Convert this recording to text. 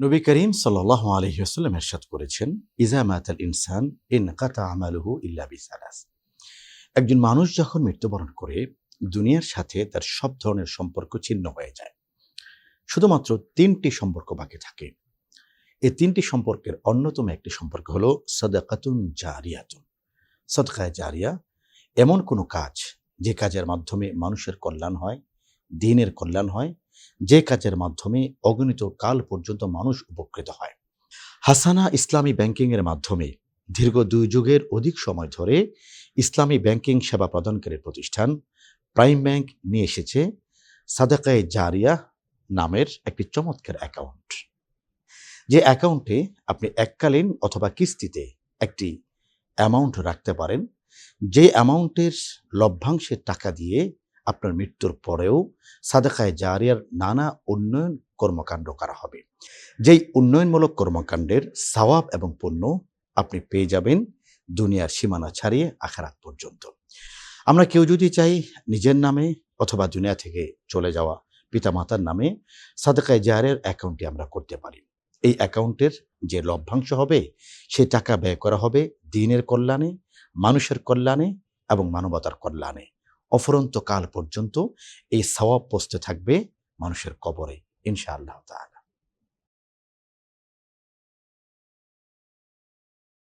নবী করিম সাল্লাহ আলহিহাস্লাম এরশাদ করেছেন ইজামাত আল ইনসান, ইন কাতা আমালুহু ইল্লা বিসালাস। একজন মানুষ যখন মৃত্যুবরণ করে, দুনিয়ার সাথে তার সব ধরনের সম্পর্ক ছিন্ন হয়ে যায়। শুধুমাত্র তিনটি সম্পর্ক বাকি থাকে। এই তিনটি সম্পর্কের অন্যতম একটি সম্পর্ক হলো সদাকাতুন জারিয়াতুন। সদকায় জারিয়া এমন কোনো কাজ যে কাজের মাধ্যমে মানুষের কল্যাণ হয় দিনের কল্যাণ হয়, যে কাজের মাধ্যমে অগণিত কাল পর্যন্ত মানুষ উপকৃত হয়। হাসানা ইসলামী ব্যাংকিংয়ের মাধ্যমে দীর্ঘ দুই যুগের অধিক সময় ধরে ইসলামী ব্যাংকিং সেবা প্রদানকারী প্রতিষ্ঠান প্রাইম ব্যাংক নিয়ে এসেছে সাদাকায়ে জারিয়া নামের একটি চমৎকার অ্যাকাউন্ট। যে অ্যাকাউন্টে আপনি এককালীন অথবা কিস্তিতে একটি অ্যামাউন্ট রাখতে পারেন, যে অ্যামাউন্টের লভ্যাংশের টাকা দিয়ে আপনার মৃত্যুর পরেও সাদাকায় জারিয়ার নানা উন্নয়ন কর্মকাণ্ড করা হবে। যেই উন্নয়নমূলক কর্মকাণ্ডের সওয়াব এবং পণ্য আপনি পেয়ে যাবেন দুনিয়ার সীমানা ছাড়িয়ে আখারাত পর্যন্ত। আমরা কেউ যদি চাই নিজের নামে অথবা দুনিয়া থেকে চলে যাওয়া পিতামাতার নামে সাদাকায় জাহারের অ্যাকাউন্টটি আমরা করতে পারি। এই অ্যাকাউন্টের যে লভ্যাংশ হবে, সে টাকা ব্যয় করা হবে দিনের কল্যাণে, মানুষের কল্যাণে এবং মানবতার কল্যাণে। অফুরন্ত কাল পর্যন্ত এই সওয়াব পৌঁছতে থাকবে মানুষের কবরে ইনশাআল্লাহ তাআলা।